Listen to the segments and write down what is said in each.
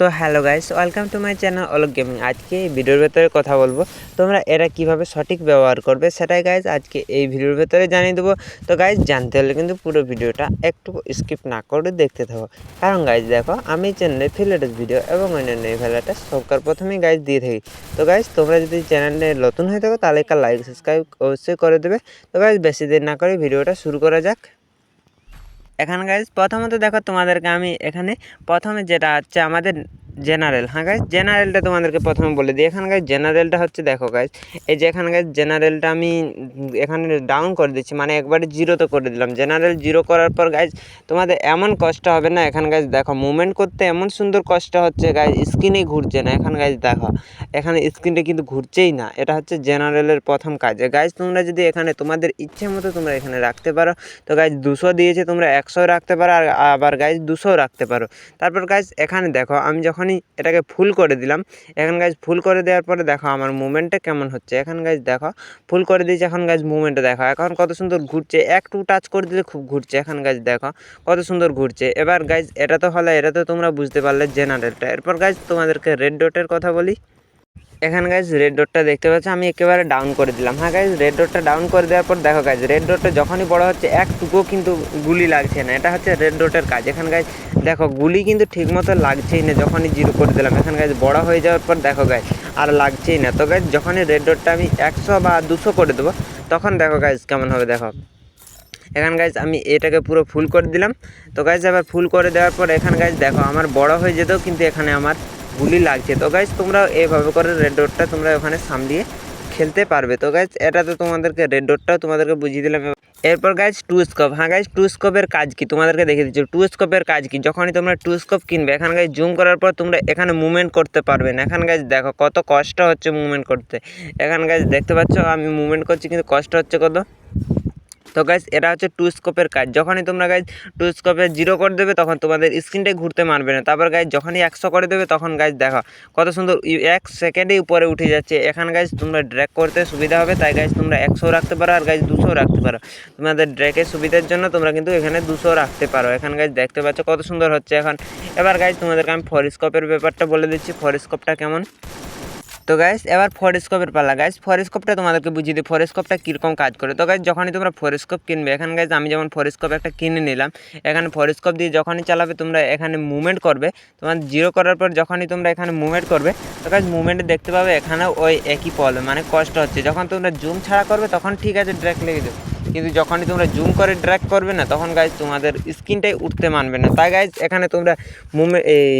তো hello guys, welcome to my channel Alok gaming. আজকে এই ভিডিওর ভেতরে কথা বলব। তোমরা এরা কীভাবে সঠিক ব্যবহার করবে সেটাই গাইজ আজকে এই ভিডিওর ভেতরে জানিয়ে দেবো। তো গাইজ জানতে হলে কিন্তু পুরো ভিডিওটা একটু স্কিপ না করে দেখতে থাকো। কারণ গাইজ দেখো, আমি চ্যানেলে ফিলেটেস ভিডিও এবং অন্যান্য এই ভেলাটা সবকার প্রথমেই গাইজ দিয়ে থাকি। তো গাইজ তোমরা যদি চ্যানেলে নতুন হয়ে থাকো, তাহলে একটা লাইক সাবস্ক্রাইব অবশ্যই করে দেবে। তো গাইজ বেশি দেরি না করে ভিডিওটা শুরু করা যাক। এখানে গাইজ প্রথমত দেখো তোমাদেরকে আমি এখানে প্রথমে যেটা হচ্ছে আমাদের জেনারেল হ্যাঁ গাইজ জেনারেলটা তোমাদেরকে প্রথমে বলে দিই। এখানে গাইজ জেনারেলটা হচ্ছে দেখো গাইজ এই যে এখানে গাইজ জেনারেলটা আমি এখানে ডাউন করে দিচ্ছি মানে একবারে জিরোতে করে দিলাম। জেনারেল জিরো করার পর গাইজ তোমাদের এমন কষ্ট হবে না, এখানে গাইজ দেখো মুভমেন্ট করতে এমন সুন্দর কষ্ট হচ্ছে গাইজ স্ক্রিনেই ঘুরছে না। এখানে গাইজ দেখো, এখানে স্ক্রিনটা কিন্তু ঘুরছেই না। এটা হচ্ছে জেনারেলের প্রথম কাজ। গাইজ তোমরা যদি এখানে তোমাদের ইচ্ছে মতো তোমরা এখানে রাখতে পারো, তো গাইজ দুশো দিয়েছে তোমরা একশো রাখতে পারো, আর আবার গাইজ দুশো রাখতে পারো। তারপর গাইজ এখানে দেখো, আমি যখনই এটাকে ফুল করে দিলাম। এখন গাছ ফুল করে দেওয়ার পরে দেখো আমার মুভমেন্টটা কেমন হচ্ছে। এখন গাইজ দেখো, ফুল করে দিয়েছি, এখন গাইজ মুভমেন্টটা দেখো। এখন কত সুন্দর ঘুরছে। একটু টাচ করে দিলে খুব ঘুরছে। এখন গাছ দেখো, কত সুন্দর ঘুরছে। এবার গাইজ এটা তো হলো, এটা তো তোমরা বুঝতে পারলে জেনারেলটা এরপর গাইজ তোমাদেরকে রেড ডটের কথা বলি। এখানে গাইজ রেড ডটটা দেখতে পাচ্ছ, আমি একেবারে ডাউন করে দিলাম। হ্যাঁ গাইজ রেড ডটটা ডাউন করে দেওয়ার পর দেখো গাইজ রেড ডটটা যখনই বড় হচ্ছে, একটুকুও কিন্তু গুলি লাগছে না। এটা হচ্ছে রেড ডটের কাজ। এখানে গাইজ দেখো, গুলি কিন্তু ঠিকমতো লাগছেই না, যখনই জিরো করে দিলাম। এখানে গাছ বড় হয়ে যাওয়ার পর দেখো গাইজ আর লাগছেই না। তো গাইজ যখনই রেড ডটটা আমি একশো বা দুশো করে দেবো, তখন দেখো গাইজ কেমন হবে দেখো। এখান গাছ আমি এটাকে পুরো ফুল করে দিলাম। তো গাইজ আবার ফুল করে দেওয়ার পর এখান গাছ দেখো, আমার বড় হয়ে যেতেও কিন্তু এখানে আমার গুলি লাগছে। তো গাইজ তোমরা এইভাবে করে রেড ডটটা তোমরা ওখানে সামলিয়ে খেলতে পারবে। তো গাইজ এটা তো তোমাদেরকে রেড ডটটাও তোমাদেরকে বুঝিয়ে দিলাম। এরপর গাইজ টু স্কোপ হ্যাঁ গাইজ টু স্কোপের কাজ কি? তোমাদেরকে দেখে দিচ্ছি। টু স্কোপের কাজ কি? যখনই তোমরা টু স্কোপ কিনবে, এখানে গাইজ জুম করার পর তোমরা এখানে মুভমেন্ট করতে পারবে না। এখানে গাইজ দেখো কত কষ্ট হচ্ছে মুভমেন্ট করতে। এখানে গাইজ দেখতে পাচ্ছ আমি মুভমেন্ট করছি, কিন্তু কষ্ট হচ্ছে কত? তো গাইজ এটা হচ্ছে টু স্কোপের কাজ। যখনই তোমরা গাইজ টু স্কোপে জিরো করে দেবে, তখন তোমাদের স্ক্রিনটাই ঘুরতে মারবে না। তারপর গাইজ যখনই একশো করে দেবে, তখন গাইজ দেখো কত সুন্দর এক সেকেন্ডেই উপরে উঠে যাচ্ছে। এখানে গাইজ তোমরা ড্র্যাক করতে সুবিধা হবে, তাই গাইজ তোমরা একশো রাখতে পারো আর গাইজ দুশো রাখতে পারো। তোমাদের ড্র্যাকের সুবিধার জন্য তোমরা কিন্তু এখানে দুশো রাখতে পারো। এখানে গাইজ দেখতে পাচ্ছ কত সুন্দর হচ্ছে এখন। এবার গাইজ তোমাদেরকে আমি ফরিস্কোপের ব্যাপারটা বলে দিচ্ছি। ফরিস্কোপটা কেমন? তো গাইস এবার ফরেস্কোপের পালা। গাইস ফরেস্কোপটা তোমাদেরকে বুঝিয়ে দিই, ফরেস্কোপটা কীরকম কাজ করে। তো গাইস যখনই তোমরা ফরেস্কোপ কিনবে, এখানে গাইস আমি যেমন ফরেস্কোপ একটা কিনে নিলাম, এখানে ফরেস্কোপ দিয়ে যখনই চালাবে, তোমরা এখানে মুভমেন্ট করবে। তোমার জিরো করার পর যখনই তোমরা এখানে মুভমেন্ট করবে, তো গাইস মুভমেন্টে দেখতে পাবে এখানে ওই একই প্রবলেম মানে কষ্ট হচ্ছে। যখন তোমরা জুম ছাড়া করবে, তখন ঠিক আছে ড্র্যাক লেগে যাবে। কিন্তু যখনই তোমরা জুম করে ড্র্যাক করবে না, তখন গাইজ তোমাদের স্ক্রিনটাই উঠতে মানবে না। তাই গাইজ এখানে তোমরা মুভমেন্ট এই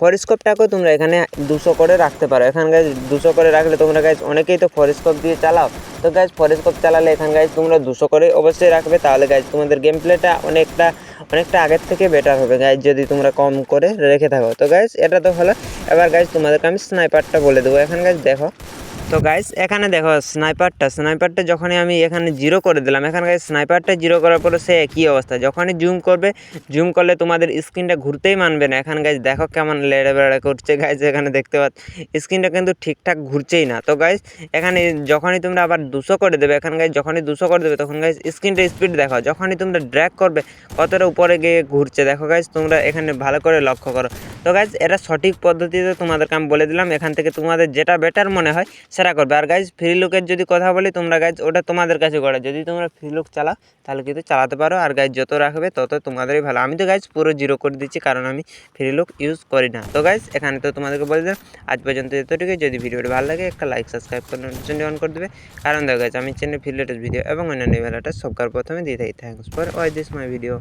ফরিস্কোপটাকেও তোমরা এখানে দুশো করে রাখতে পারো। এখান গাছ দুশো করে রাখলে তোমরা গাছ অনেকেই তো ফরিস্কোপ দিয়ে চালাও। তো গাছ ফরিস্কোপ চালালে এখান গাছ তোমরা দুশো করে অবশ্যই রাখবে। তাহলে গাছ তোমাদের গেম প্লেটা অনেকটা অনেকটা আগের থেকে বেটার হবে গাছ যদি তোমরা কম করে রেখে থাকো। তো গাছ এটা তো হলো, এবার গাছ তোমাদেরকে আমি স্নাইপারটা বলে দেবো। এখান গাছ দেখো তো গাইস এখানে দেখো স্নাইপারটা স্নাইপারটা যখনই আমি এখানে জিরো করে দিলাম, এখানে গাইস স্নাইপারটা জিরো করার পরে সে একই অবস্থা। যখনই জুম করবে জুম করলে তোমাদের স্ক্রিনটা ঘুরতেই মানবে না। এখানে গাইস দেখো কেমন লেড়ে বেড়ে করছে গাইস এখানে দেখতে পাচ্ছ স্ক্রিনটা কিন্তু ঠিকঠাক ঘুরছেই না। তো গাইস এখানে যখনই তোমরা আবার দুশো করে দেবে, এখানে গাইস যখনই দুশো করে দেবে, তখন গাইস স্ক্রিনটা স্পিড দেখো যখনই তোমরা ড্র্যাগ করবে, কতটা উপরে গিয়ে ঘুরছে, দেখো গাইস তোমরা এখানে ভালো করে লক্ষ্য করো। তো গাইজ এটা সঠিক পদ্ধতিতে তোমাদেরকে আমি বলে দিলাম, এখান থেকে তোমাদের যেটা বেটার মনে হয় সেটা করবে। আর গাইজ ফ্রি লুকের যদি কথা বলি, তোমরা গাইজ ওটা তোমাদের কাছে করে। যদি তোমরা ফ্রি লুক চালাও, তাহলে কিন্তু চালাতে পারো। আর গাইজ যত রাখবে, তত তোমাদেরই ভালো। আমি তো গাইজ পুরো জিরো করে দিচ্ছি, কারণ আমি ফ্রি লুক ইউজ করি না। তো গাইজ এখানে তো তোমাদেরকে বলে দিলাম, আজ পর্যন্ত এতটুকুই। যদি ভিডিওটি ভালো লাগে, একটা লাইক সাবস্ক্রাইব করে নোটিফিকেশন অন করে দেবে। কারণ দেখো গাইজ আমি চ্যানেল ফিলেটেড ভিডিও এবং অন্যান্য ভিডিওটা সবকার প্রথমে দিয়ে থাকি। Thanks for why this my video